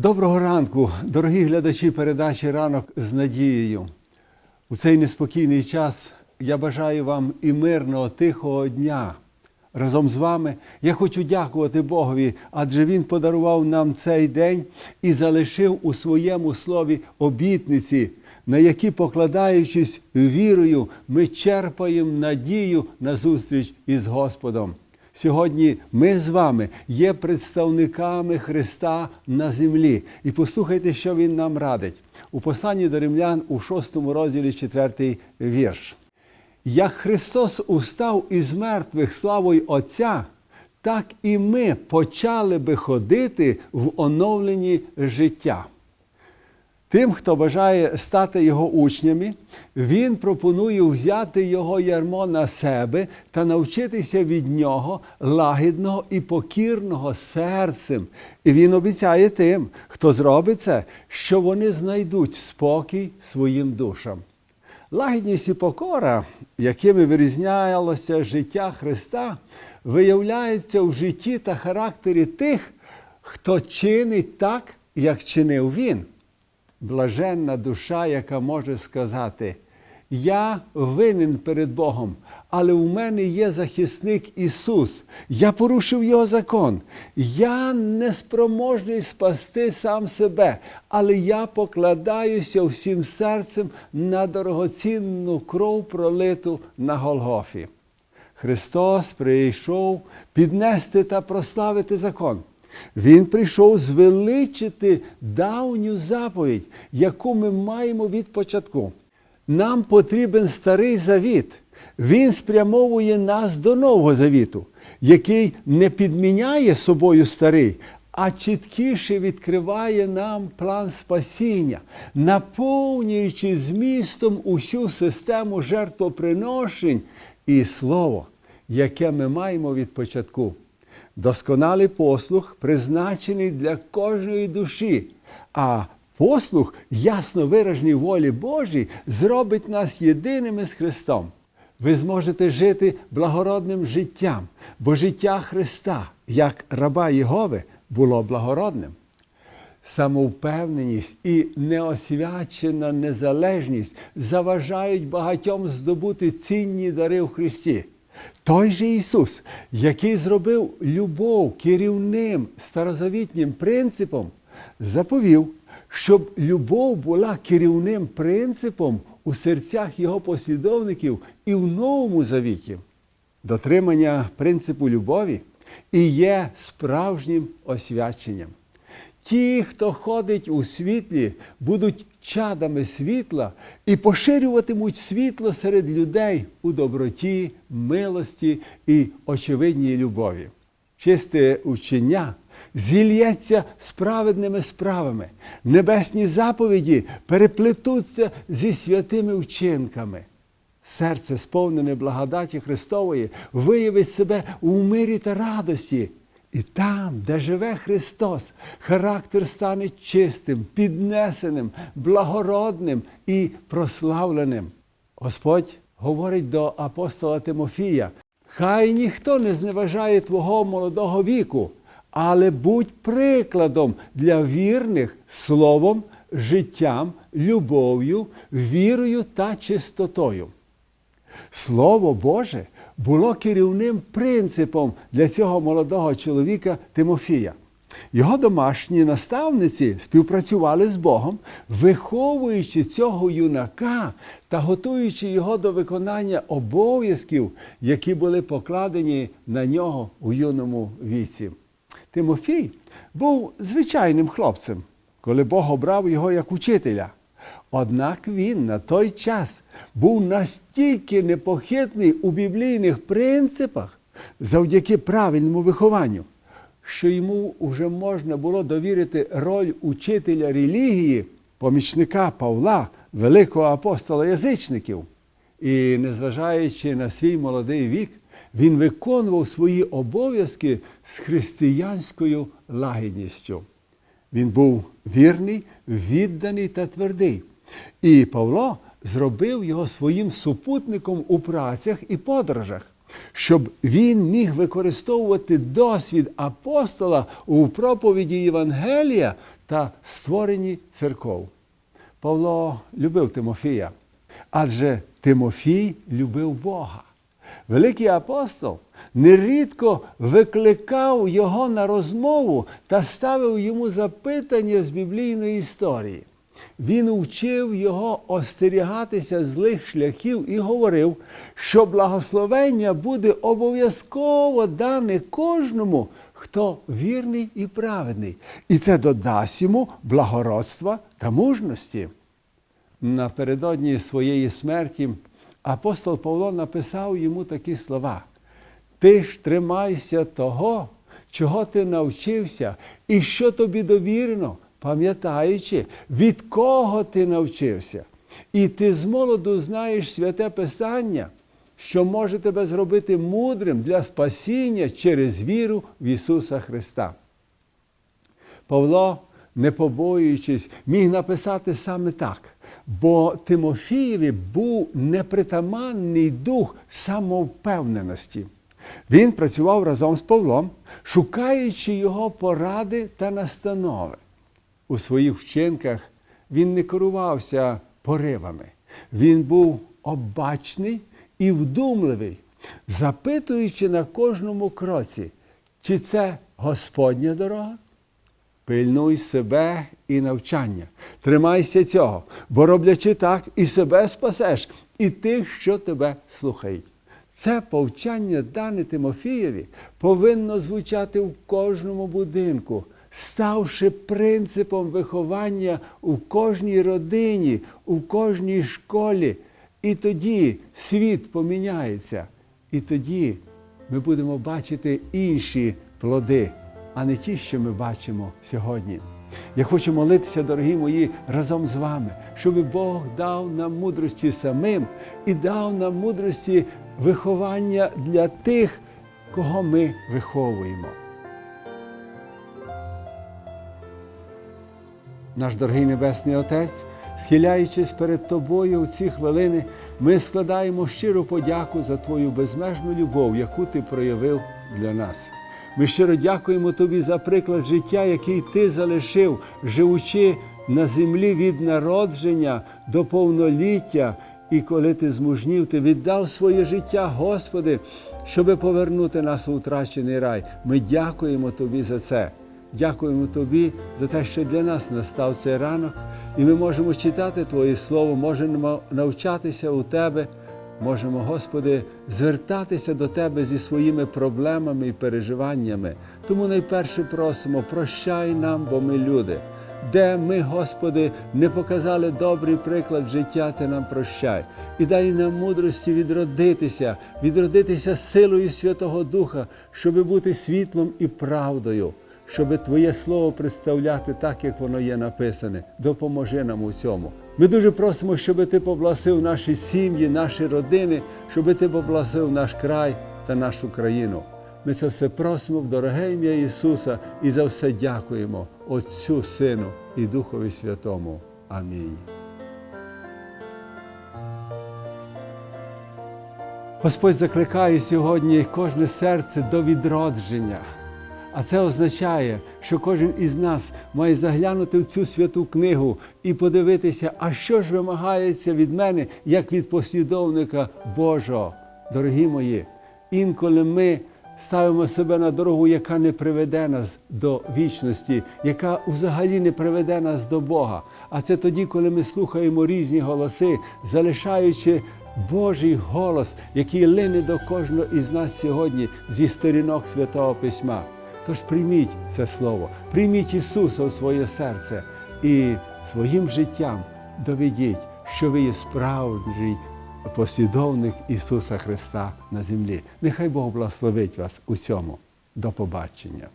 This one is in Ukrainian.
Доброго ранку, дорогі глядачі передачі Ранок з надією. У цей неспокійний час я бажаю вам і мирного, тихого дня. Разом з вами я хочу дякувати Богові, адже Він подарував нам цей день і залишив у своєму слові обітниці, на які, покладаючись вірою, ми черпаємо надію на зустріч із Господом. Сьогодні ми з вами є представниками Христа на землі. І послухайте, що Він нам радить. У посланні до римлян у 6 розділі 4 вірш. Як Христос устав із мертвих славою Отця, так і ми почали би ходити в оновленні життя. Тим, хто бажає стати його учнями, він пропонує взяти його ярмо на себе та навчитися від нього лагідного і покірного серцем. І він обіцяє тим, хто зробить це, що вони знайдуть спокій своїм душам. Лагідність і покора, якими вирізнялося життя Христа, виявляється в житті та характері тих, хто чинить так, як чинив Він блаженна душа, яка може сказати: Я винен перед Богом, але у мене є захисник Ісус. Я порушив Його закон. Я неспроможний спасти сам себе, але я покладаюся всім серцем на дорогоцінну кров, пролиту на Голгофі. Христос прийшов піднести та прославити закон. Він прийшов звеличити давню заповідь, яку ми маємо від початку. Нам потрібен старий завіт. Він спрямовує нас до нового завіту, який не підміняє собою старий, а чіткіше відкриває нам план спасіння, наповнюючи змістом усю систему жертвоприношень і слово, яке ми маємо від початку. Досконалий послух призначений для кожної душі, а послух, ясно вираженій волі Божій, зробить нас єдиними з Христом. Ви зможете жити благородним життям, бо життя Христа, як раба Єгови, було благородним. Самовпевненість і неосвячена незалежність заважають багатьом здобути цінні дари в Христі. Той же Ісус, який зробив любов керівним старозавітнім принципом, заповів, щоб любов була керівним принципом у серцях Його послідовників і в Новому Завіті. Дотримання принципу любові і є справжнім освяченням. Ті, хто ходить у світлі, будуть чадами світла і поширюватимуть світло серед людей у доброті, милості і очевидній любові. Чисте учення зільється з праведними справами, небесні заповіді переплетуться зі святими вчинками. Серце, сповнене благодаті Христової, виявить себе у мирі та радості. І там, де живе Христос, характер стане чистим, піднесеним, благородним і прославленим. Господь говорить до апостола Тимофія: Хай ніхто не зневажає твого молодого віку, але будь прикладом для вірних словом, життям, любов'ю, вірою та чистотою. Слово Боже було керівним принципом для цього молодого чоловіка Тимофія. Його домашні наставниці співпрацювали з Богом, виховуючи цього юнака та готуючи його до виконання обов'язків, які були покладені на нього у юному віці. Тимофій був звичайним хлопцем, коли Бог обрав його як учителя. Однак він на той час був настільки непохитний у біблійних принципах завдяки правильному вихованню, що йому вже можна було довірити роль учителя релігії, помічника Павла, великого апостола язичників. І, незважаючи на свій молодий вік, він виконував свої обов'язки з християнською лагідністю. Він був вірний, відданий та твердий. І Павло зробив його своїм супутником у працях і подорожах, щоб він міг використовувати досвід апостола у проповіді Євангелія та створенні церков. Павло любив Тимофія, адже Тимофій любив Бога. Великий апостол нерідко викликав його на розмову та ставив йому запитання з біблійної історії. Він вчив його остерігатися злих шляхів і говорив, що благословення буде обов'язково дане кожному, хто вірний і праведний, і це додасть йому благородства та мужності. Напередодні своєї смерті апостол Павло написав йому такі слова: Ти ж тримайся того, чого ти навчився, і що тобі довірено, пам'ятаючи, від кого ти навчився. І ти з молоду знаєш святе Писання, що може тебе зробити мудрим для спасіння через віру в Ісуса Христа. Павло, не побоюючись, міг написати саме так, бо Тимофієві був непритаманний дух самовпевненості. Він працював разом з Павлом, шукаючи його поради та настанови. У своїх вчинках він не керувався поривами. Він був обачний і вдумливий, запитуючи на кожному кроці, чи це Господня дорога? Пильнуй себе і навчання. Тримайся цього, бо роблячи так, і себе спасеш, і тих, що тебе слухають. Це повчання дане Тимофієві повинно звучати в кожному будинку, ставши принципом виховання у кожній родині, у кожній школі. І тоді світ поміняється. І тоді ми будемо бачити інші плоди, а не ті, що ми бачимо сьогодні. Я хочу молитися, дорогі мої, разом з вами, щоб Бог дав нам мудрості самим і дав нам мудрості виховання для тих, кого ми виховуємо. Наш дорогий Небесний Отець, схиляючись перед Тобою в ці хвилини, ми складаємо щиру подяку за Твою безмежну любов, яку Ти проявив для нас. Ми щиро дякуємо Тобі за приклад життя, який Ти залишив, живучи на землі від народження до повноліття. І коли ти змужнів, ти віддав своє життя, Господи, щоби повернути нас у втрачений рай. Ми дякуємо Тобі за це. Дякуємо Тобі за те, що для нас настав цей ранок, і ми можемо читати Твоє Слово, можемо навчатися у Тебе, можемо, Господи, звертатися до Тебе зі своїми проблемами і переживаннями. Тому найперше просимо, прощай нам, бо ми люди. Де ми, Господи, не показали добрий приклад життя, Ти нам прощай. І дай нам мудрості відродитися, відродитися силою Святого Духа, щоб бути світлом і правдою, щоб Твоє Слово представляти так, як воно є написане. Допоможи нам у цьому. Ми дуже просимо, щоб Ти побласив наші сім'ї, наші родини, щоб Ти побласив наш край та нашу країну. Ми це все просимо в дороге ім'я Ісуса і за все дякуємо Отцю, Сину і Духові Святому. Амінь. Господь закликає сьогодні кожне серце до відродження. А це означає, що кожен із нас має заглянути в цю святу книгу і подивитися, а що ж вимагається від мене, як від послідовника Божого. Дорогі мої, інколи ми ставимо себе на дорогу, яка не приведе нас до вічності, яка взагалі не приведе нас до Бога. А це тоді, коли ми слухаємо різні голоси, залишаючи Божий голос, який лине до кожного із нас сьогодні зі сторінок Святого Письма. Тож прийміть це Слово, прийміть Ісуса у своє серце і своїм життям доведіть, що ви є справжній послідовник Ісуса Христа на землі. Нехай Бог благословить вас у цьому. До побачення.